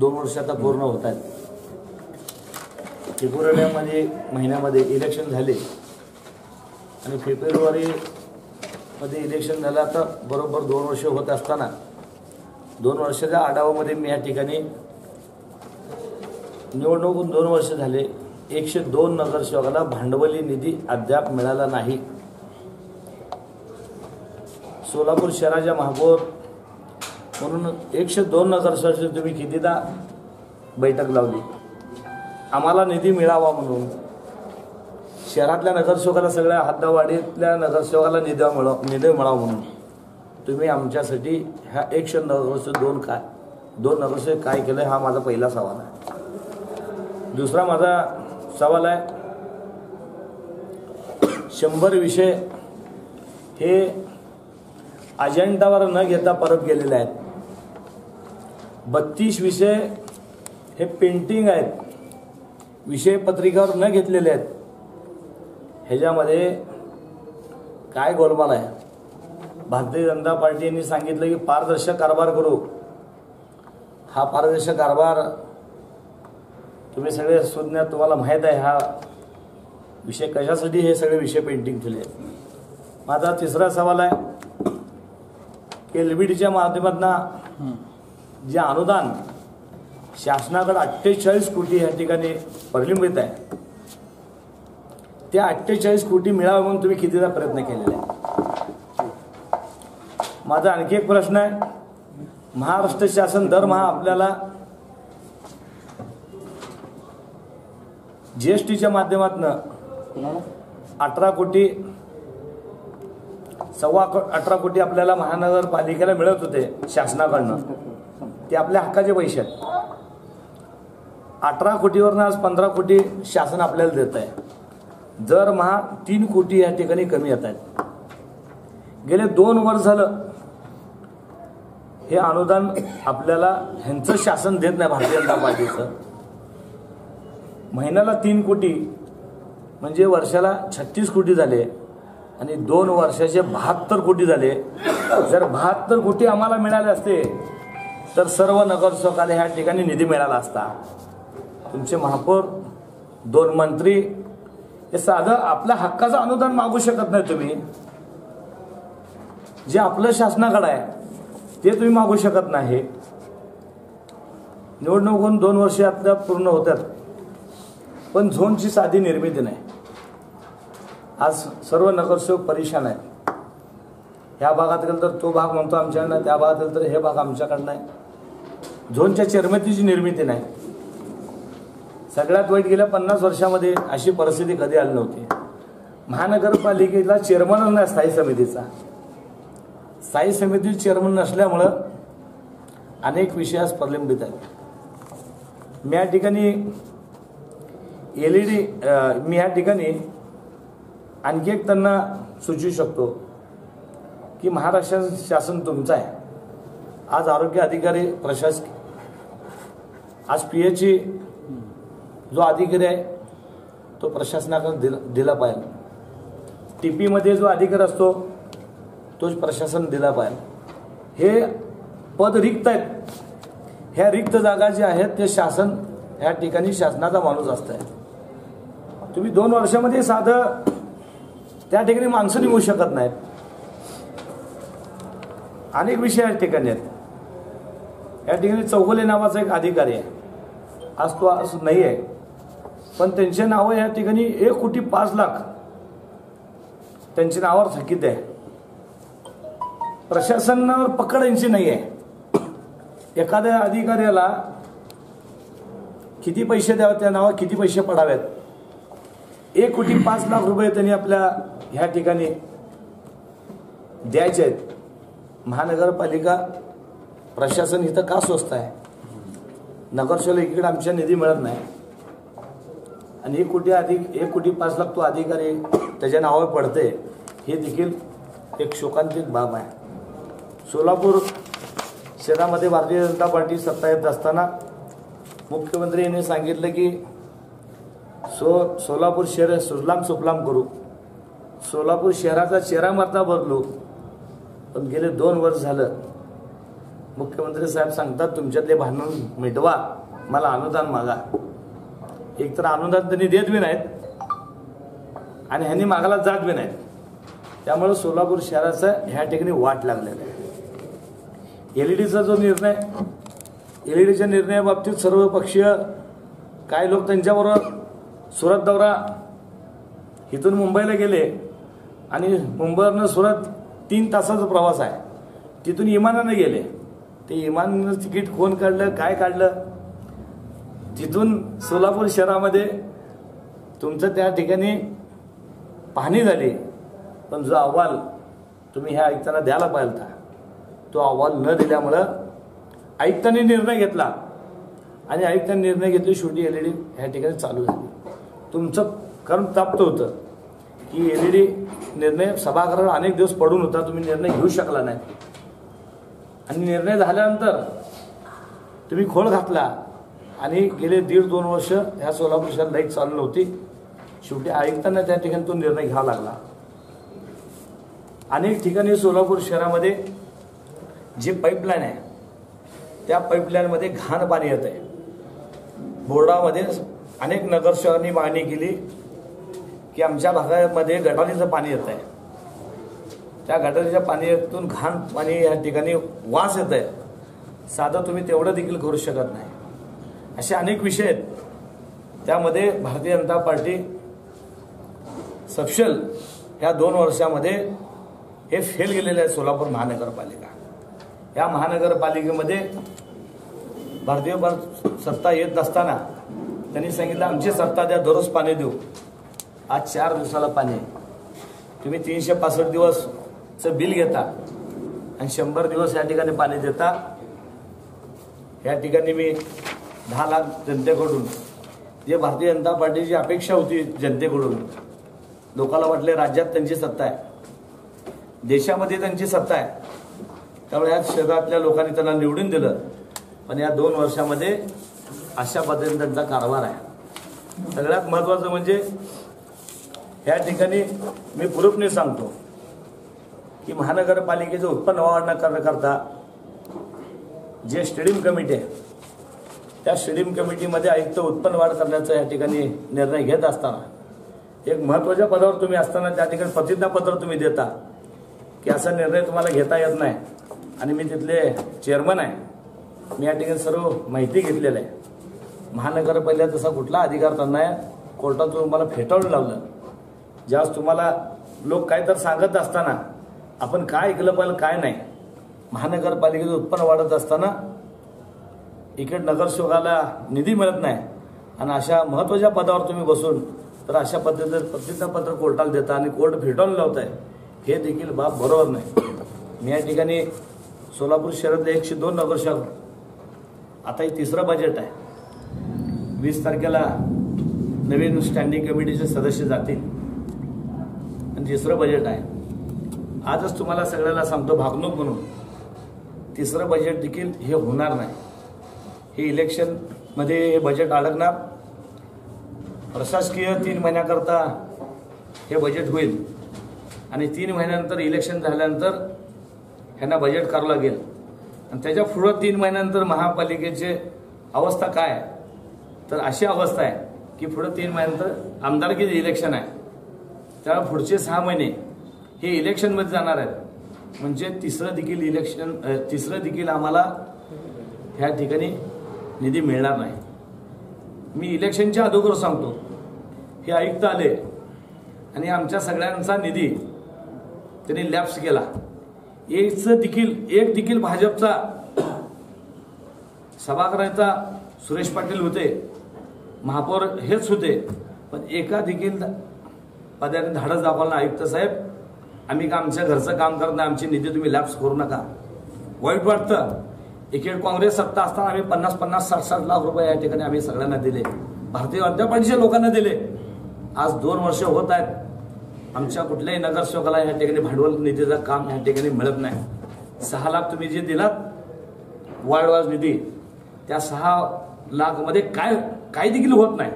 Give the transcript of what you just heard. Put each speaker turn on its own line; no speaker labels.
दोन वर्ष आता पूर्ण होत आहेत. फेब्रुवारीमध्ये महिन्यामध्ये इलेक्शन झाले. आणि फेब्रुवारीमध्ये इलेक्शन झालं आता बरोबर दोन वर्ष होत असताना. दोन वर्षाच्या आढावामध्ये मी या ठिकाणी निवडणूक दोन वर्ष झाले. एकशे दोन नगरसेवकाला भांडवली निधी अद्याप मिळाला नाही. सोलापूर शहराच्या महापौर म्हणून एकशे दोन नगरसेवकाची तुम्ही कितीदा बैठक लावली? आम्हाला निधी मिळावा म्हणून. शहरातल्या नगरसेवकाला सगळ्या हद्दवाडीतल्या नगरसेवकाला निधी मिळा निधी मिळावा म्हणून. तुम्ही आमच्यासाठी ह्या एकशे नगरसेवक दोन काय दोन नगरसेवक काय केलं हा माझा पहिला सवाल आहे. दुसरा माझा सवाल आहे शंभर विषय हे अजेंडावर न घेता परत गेलेले आहेत. बत्तीस विषय हे पेंटिंग आहेत. विषय पत्रिकावर न घेतलेले आहेत. ह्याच्यामध्ये काय गोलमाल आहे? भारतीय जनता पार्टीने सांगितलं की पारदर्शक कारभार करू. हा पारदर्शक कारभार तुम्ही सगळे सुज्ञात तुम्हाला माहीत आहे हा विषय कशासाठी हे सगळे विषय पेंटिंग केले आहेत. माझा तिसरा सवाल आहे की एल बी डीच्या माध्यमातून जे अनुदान शासनाकडे अठ्ठेचाळीस कोटी या ठिकाणी प्रलंबित आहे ते अठ्ठेचाळीस कोटी मिळावं म्हणून तुम्ही कितीदा प्रयत्न केलेला आहे माझा आणखी एक प्रश्न आहे महाराष्ट्र शासन दरमहा आपल्याला जीएसटीच्या माध्यमातून अठरा कोटी सव्वा अठरा कोटी आपल्याला महानगरपालिकेला मिळत होते शासनाकडनं. ते आपल्या हक्काचे पैसे आहेत. अठरा कोटीवरनं आज पंधरा कोटी शासन आपल्याला देत आहे. जर महा तीन कोटी या ठिकाणी कमी येत आहेत. गेले दोन वर्ष झालं हे अनुदान आपल्याला ह्यांचं शासन देत नाही भारतीय जनता पार्टीचं. महिन्याला तीन कोटी म्हणजे वर्षाला छत्तीस कोटी झाले आणि दोन वर्षाचे बहात्तर कोटी झाले. जर बहात्तर कोटी आम्हाला मिळाले असते तर सर्व नगरसेवकाला ह्या ठिकाणी निधी मिळाला असता. तुमचे महापौर दोन मंत्री हे साधं आपल्या हक्काचं अनुदान मागू शकत नाही तुम्ही. जे आपलं शासनाकडे आहे ते तुम्ही मागू शकत नाही. निवडणूक होऊन दोन वर्ष आता पूर्ण होतात पण झोनची साधी निर्मिती नाही. आज सर्व नगरसेवक परेशान आहेत. ह्या भागात गेलं तर तो भाग म्हणतो आमच्याकडनं त्या भागात गेलं तर हे भाग आमच्याकडनं आहे झोनच्या चेरमतीची निर्मिती नाही. सगळ्यात वाईट गेल्या पन्नास वर्षामध्ये अशी परिस्थिती कधी आली नव्हती. महानगरपालिकेला चेअरमन नाही स्थायी समितीचा. स्थायी समिती चेअरमन नसल्यामुळं अनेक विषय आज प्रलंबित आहेत. मी या ठिकाणी एल ई डी मी या ठिकाणी आणखी एक त्यांना सुचवू शकतो की महाराष्ट्र शासन तुमचं आहे. आज आरोग्य अधिकारी प्रशासकीय आज पी एचची जो अधिकारी आहे तो प्रशासनाकडे दिला दिला पाहिजे. टी पीमध्ये जो अधिकार असतो तोच प्रशासन दिला पाहिजे. हे पद रिक्त आहेत. ह्या रिक्त जागा ज्या आहेत ते शासन ह्या ठिकाणी शासनाचा माणूस असत आहे तुम्ही दोन वर्षामध्ये साधं त्या ठिकाणी माणसं निघू शकत नाहीत. अनेक विषय या ठिकाणी आहेत. या ठिकाणी चौगुले नावाचा एक अधिकारी आहे. आज तो आज नाही आहे. पण त्यांचे नावं या ठिकाणी एक कोटी पाच लाख त्यांच्या नावावर थकीत आहे. प्रशासनावर पकड यांची नाही आहे. एखाद्या अधिकाऱ्याला किती पैसे द्यावे त्या नावावर किती पैसे पडावेत? एक कोटी पाच लाख रुपये त्यांनी आपल्या ह्या ठिकाणी द्यायचे आहेत. महानगरपालिका प्रशासन इथं का स्वस्त आहे? नगरसेवक इकडे आमच्या निधी मिळत नाही. आणि एक कोटी अधिक एक कोटी पाच लाख तो अधिकारी त्याच्या नावावर पडते हे देखील एक शोकांतिक बाब आहे. सोलापूर शहरामध्ये भारतीय जनता पार्टी सत्ता येत असताना मुख्यमंत्री यांनी सांगितलं की सो सोलापूर शहर सुजलाम सुफलाम करू. सोलापूर शहराचा चेहरा मारता बदलू. पण गेले दोन वर्ष झालं मुख्यमंत्री साहेब सांगतात तुमच्यातले भांडण मिटवा मला अनुदान मागा. एक तर अनुदान त्यांनी देत बी नाहीत आणि ह्यांनी मागायला जात बी नाहीत. त्यामुळे सोलापूर शहराचं ह्या ठिकाणी वाट लागलेलं आहे. एल ई डीचा जो निर्णय एल ई डीच्या निर्णयाबाबतीत सर्व पक्षीय काय लोक त्यांच्याबरोबर सुरत दौरा इथून मुंबईला गेले आणि मुंबईवरनं सुरत तीन तासाचा प्रवास आहे. तिथून इमानानं गेले. ते इमान तिकीट कोण काढलं काय काढलं? तिथून सोलापूर शहरामध्ये तुमचं त्या ठिकाणी पाहणी झाली. पण जो अहवाल तुम्ही ह्या आयुक्तांना द्यायला पाहिजे होता तो अहवाल न दिल्यामुळं आयुक्तांनी निर्णय घेतला. आणि आयुक्तांनी निर्णय घेतली शेवटी एल ई डी ह्या ठिकाणी चालू झाली. तुमचं कर्म प्राप्त होतं की एल ई डी निर्णय सभागृहावर अनेक दिवस पडून होता तुम्ही निर्णय घेऊ शकला नाही. आणि निर्णय झाल्यानंतर तुम्ही खोळ घातला. आणि गेले दीड दोन वर्ष ह्या सोलापूर शहरात लाइट चालू नव्हती शेवटी आयुक्तांना त्या ठिकाणी तो निर्णय घ्यावा लागला. अनेक ठिकाणी सोलापूर शहरामध्ये जी पाईपलाईन आहे त्या पाईपलाईनमध्ये घाण पाणी येत आहे. बोर्डामध्ये अनेक नगरसेवकांनी मागणी केली की आमच्या भागामध्ये गटारीचं पाणी येत आहे. त्या गटारीच्या पाण्यातून घाण पाणी या ठिकाणी वास येत आहे. साधं तुम्ही तेवढं देखील करू शकत नाही. असे अनेक विषय आहेत. त्यामध्ये भारतीय जनता पार्टी सपशल ह्या दोन वर्षामध्ये हे फेल गेलेले आहे सोलापूर महानगरपालिका. या महानगरपालिकेमध्ये भारतीय सत्ता येत नसताना त्यांनी सांगितलं आमची सत्ता द्या दररोज पाणी देऊ. आज चार दिवसाला पाणी तुम्ही तीनशे पासष्ट दिवस चं बिल घेता आणि शंभर दिवस या ठिकाणी पाणी देता. या ठिकाणी मी दहा लाख जनतेकडून जे भारतीय जनता पार्टीची अपेक्षा होती जनतेकडून लोकांना वाटले राज्यात त्यांची सत्ता आहे. देशामध्ये त्यांची सत्ता आहे. त्यामुळे या शहरातल्या लोकांनी त्यांना निवडून दिलं. पण या दोन वर्षामध्ये अशा पद्धतीने त्यांचा कारभार आहे. सगळ्यात महत्त्वाचं म्हणजे या ठिकाणी मी पुरुपणे सांगतो. की महानगरपालिकेचं उत्पन्न वाढ करण्याकरता जे स्टेडियम कमिटी आहे त्या स्टेडियम कमिटीमध्ये आयुक्त उत्पन्न वाढ करण्याचा या ठिकाणी निर्णय घेत असताना एक महत्त्वाच्या पदावर तुम्ही असताना त्या ठिकाणी प्रतिज्ञापत्र तुम्ही देता की असा निर्णय तुम्हाला घेता येत नाही. आणि मी तिथले चेअरमन आहे मी या ठिकाणी सर्व माहिती घेतलेलं आहे. महानगरपालिका तसा कुठला अधिकार त्यांना कोर्टातून तुम्हाला फेटाळून लावलं ज्यावेळेस तुम्हाला लोक काय तर सांगत असताना आपण काय ऐकलं पाहिजे काय नाही. महानगरपालिकेचं उत्पन्न वाढत असताना इकडे नगरसेवकाला निधी मिळत नाही. आणि अशा महत्त्वाच्या पदावर तुम्ही बसून तर अशा पद्धतीचं प्रतिज्ञापत्र कोर्टाला देता आणि कोर्ट फेटाळून लावताय हे देखील बाब बरोबर नाही. मी या ठिकाणी सोलापूर शहरातले एकशे दोन नगरसेवक आता हे तिसरं बजेट आहे. वीस तारखेला नवीन स्टँडिंग कमिटीचे सदस्य जातील. आणि तिसरं बजेट आहे. आजच तुम्हाला सगळ्याला सांगतो भागणूक म्हणून. तिसरं बजेट देखील हे होणार नाही. हे इलेक्शनमध्ये हे बजेट अडकणार. प्रशासकीय तीन महिन्याकरता हे बजेट होईल. आणि तीन महिन्यानंतर इलेक्शन झाल्यानंतर ह्यांना बजेट करावं लागेल. आणि त्याच्या पुढं तीन महिन्यानंतर महापालिकेचे अवस्था काय? तर अशी अवस्था आहे की पुढं तीन महिन्यानंतर आमदारकीचे इलेक्शन आहे. त्यामुळे पुढचे सहा महिने हे इलेक्शनमध्ये जाणार आहेत. म्हणजे तिसरं देखील इलेक्शन तिसरं देखील आम्हाला ह्या ठिकाणी निधी मिळणार नाही. मी इलेक्शनच्या अगोदर सांगतो. हे आयुक्त आले आणि आमच्या सगळ्यांचा निधी त्यांनी लॅप्स केला. एकचं देखील एक देखील भाजपचा सभागृहाचा सुरेश पाटील होते महापौर हेच होते पण एका देखील पदाने धाडस दाखवला आयुक्त साहेब आम्ही का आमच्या घरचं काम करत आमची निधी तुम्ही लॅप्स करू नका. वाईट वाटतं. एकीकडे काँग्रेस सत्ता असताना आम्ही पन्नास पन्नास साठ साठ लाख रुपये या ठिकाणी आम्ही सगळ्यांना दिले. भारतीय जनता पार्टीच्या लोकांना दिले. आज दोन वर्ष होत आहेत. आमच्या कुठल्याही नगरसेवकाला या ठिकाणी भांडवल निधीचं काम या ठिकाणी मिळत नाही. सहा लाख तुम्ही जे दिलात वाढवाज निधी त्या सहा लाखमध्ये काय काही देखील होत नाही.